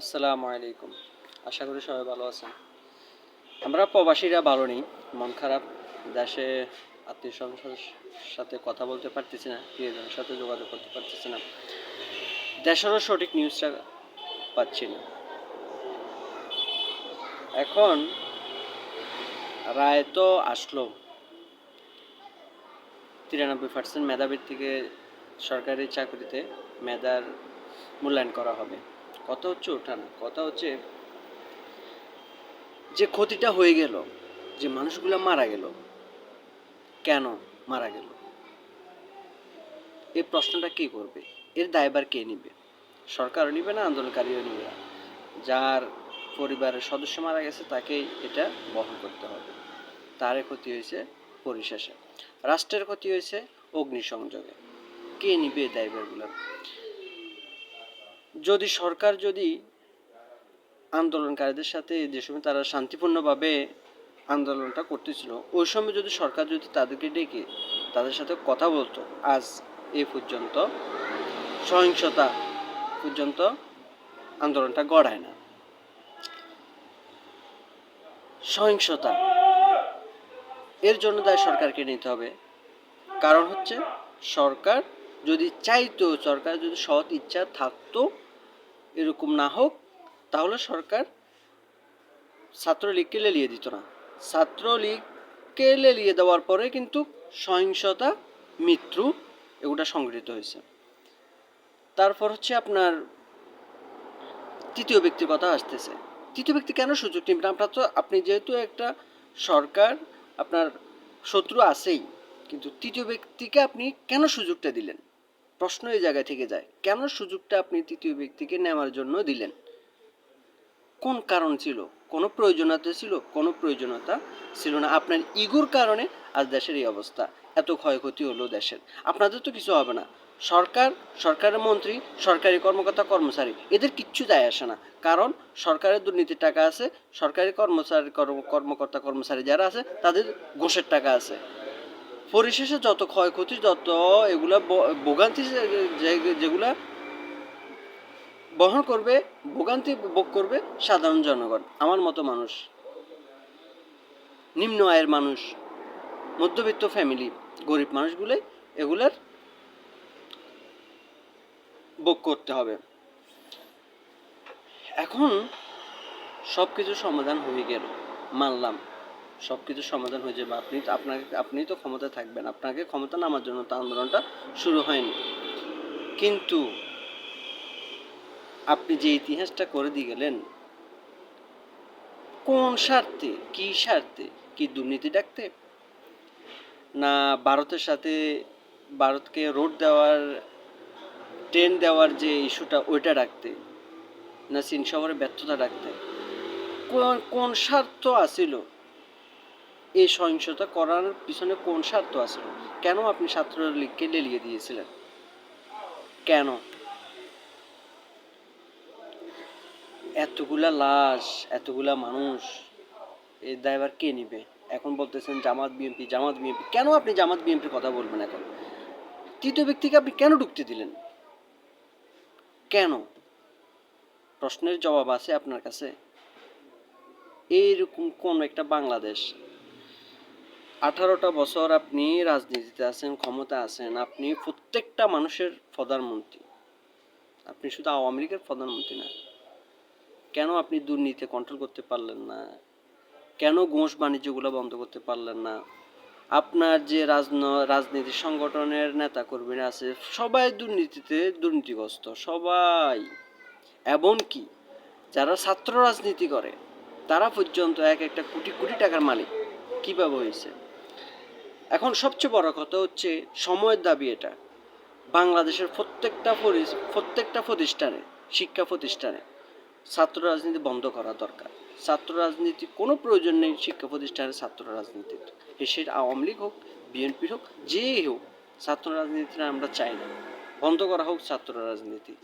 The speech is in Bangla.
আসসালামু আলাইকুম। আশা করি সবাই ভালো আছেন। আমরা প্রবাসীরা ভালো নেই, মন খারাপ, দেশে আত্মীয় স্বজনের সাথে কথা বলতে পারতেছি না, প্রিয়জনের সাথে যোগাযোগ করতে পারতেছি না। দেশেরও সঠিক নিউজটা পাচ্ছি না। এখন রায় তো আসলো। তিরানব্বই পার্সেন্ট মেধাবীর থেকে সরকারি চাকরিতে মেধার মূল্যায়ন করা হবে। কথা হচ্ছে ওঠা না, কথা হচ্ছে যে ক্ষতিটা হয়ে গেল, যে মানুষগুলো মারা গেল, কেন মারা গেল? এই প্রশ্নটা কে করবে? এর দায়বার কে নিবে? সরকারও নিবে না, আন্দোলনকারীও নিবে না। যার পরিবারের সদস্য মারা গেছে, তাকেই এটা বহন করতে হবে। তার ক্ষতি হয়েছে পরিশেষে। রাষ্ট্রের ক্ষতি হয়েছে অগ্নিসংযোগে। কে নিবে এই দায়ভারগুলো? যদি সরকার যদি আন্দোলনকারীদের সাথে যে সময় তারা শান্তিপূর্ণভাবে আন্দোলনটা করতেছিল, ওই সময় যদি সরকার যদি তাদেরকে ডেকে তাদের সাথে কথা বলতো, আজ এ পর্যন্ত সহিংসতা পর্যন্ত আন্দোলনটা গড়ায় না। সহিংসতা এর জন্য দায় সরকারকে নিতে হবে। কারণ হচ্ছে সরকার যদি চাইতো সরকার, যদি সৎ ইচ্ছা থাকতো, এরকম না হোক, তাহলে সরকার ছাত্রলীগকে লেলিয়ে দিত না। ছাত্রলীগকে লেলিয়ে দেওয়ার পরে কিন্তু সহিংসতা মৃত্যু এগুলো সংঘটিত হয়েছে। তারপর হচ্ছে আপনার তৃতীয় ব্যক্তির কথা আসতেছে। তৃতীয় ব্যক্তি কেন সুযোগ নেবেন আপনার তো, আপনি যেহেতু একটা সরকার, আপনার শত্রু আছেই, কিন্তু তৃতীয় ব্যক্তিকে আপনি কেন সুযোগটা দিলেন? প্রশ্ন এই জায়গায় থেকে যায়, কেন সুযোগটা আপনি তৃতীয় ব্যক্তিকে নেওয়ার জন্য দিলেন? কোন কারণ ছিল? কোনো প্রয়োজনীয়তা ছিল? কোনো প্রয়োজনীয়তা ছিল না। আপনার ইগুর কারণে আজ দেশের এই অবস্থা। এত ক্ষয়ক্ষতি হলো দেশের। আপনাদের তো কিছু হবে না। সরকার, সরকারের মন্ত্রী, সরকারি কর্মকর্তা, কর্মচারী, এদের কিচ্ছু যায় আসে না। কারণ সরকারের দুর্নীতির টাকা আছে, সরকারি কর্মচারী, কর্ম- কর্মকর্তা, কর্মচারী যারা আছে, তাদের ঘোষের টাকা আছে। পরিশেষে যত ক্ষয়ক্ষতি যত এগুলা ভোগান্তি যেগুলা বহন করবে, ভোগান্তি ভোগ করবে সাধারণ জনগণ, আমার মতো মানুষ। নিম্ন আয়ের মানুষ, মধ্যবিত্ত ফ্যামিলি গরিব মানুষগুলোই এগুলার ভোগ করতে হবে। এখন সব কিছু সমাধান হয়ে গেল, মানলাম। সব কিছু সমাধান হয়ে যাবে। আপনি আপনাকে, আপনি তো ক্ষমতা থাকবেন। আপনাকে ক্ষমতা নামার জন্য তো আন্দোলনটা শুরু হয়নি। কিন্তু আপনি যে ইতিহাসটা করে দিয়ে গেলেন, কোন স্বার্থে, কি স্বার্থে, কি দুর্নীতি ডাকতে? না ভারতের সাথে, ভারতকে রোড দেওয়ার ট্রেন দেওয়ার যে ইস্যুটা ওইটা ডাকতে? না চীন শহরে ব্যর্থতা ডাকতে? কোন কোন স্বার্থ আছিল? এই সহিংসতা করার পিছনে কোন স্বার্থ আছে? কেন আপনি ছাত্র ছাত্রলীগকে লেলিয়ে দিয়েছিলেন? কেন? এতগুলা লাশ, এতগুলা মানুষ এই দায়ভার কে নিবে? এখন বলতেছেন জামাত বিএনপি জামাত বিএনপি কেন আপনি জামাত বিএনপির কথা বলবেন এখন? তৃতীয় ব্যক্তিকে আপনি কেন ঢুকতে দিলেন? কেন? প্রশ্নের জবাব আছে আপনার কাছে। এইরকম কোন একটা বাংলাদেশ আঠারোটা বছর আপনি রাজনীতিতে আছেন ক্ষমতা আছেন, আপনি প্রত্যেকটা মানুষের প্রধানমন্ত্রী। আপনি শুধু আওয়ামী লীগের প্রধানমন্ত্রী না। কেন আপনি দুর্নীতি কন্ট্রোল করতে পারলেন না? কেন ঘুষ বাণিজ্যগুলো বন্ধ করতে পারলেন না? আপনার যে রাজন, রাজনীতি সংগঠনের নেতা কর্মীরা আছে, সবাই দুর্নীতিতে দুর্নীতিগ্রস্ত, সবাই। এমনকি যারা ছাত্র রাজনীতি করে, তারা পর্যন্ত এক একটা কোটি কোটি টাকার মালিক। কীভাবে হয়েছে? এখন সবচেয়ে বড় কথা হচ্ছে সময়ের দাবি এটা। বাংলাদেশের প্রত্যেকটা প্রত্যেকটা প্রতিষ্ঠানে, শিক্ষা প্রতিষ্ঠানে ছাত্র রাজনীতি বন্ধ করা দরকার। ছাত্র রাজনীতি, কোনো প্রয়োজন নেই শিক্ষা প্রতিষ্ঠানের ছাত্র রাজনীতির। সেটা আওয়ামী লীগ হোক, বিএনপি হোক, যেই হোক, ছাত্র রাজনীতিটা আমরা চাই না। বন্ধ করা হোক ছাত্র রাজনীতি।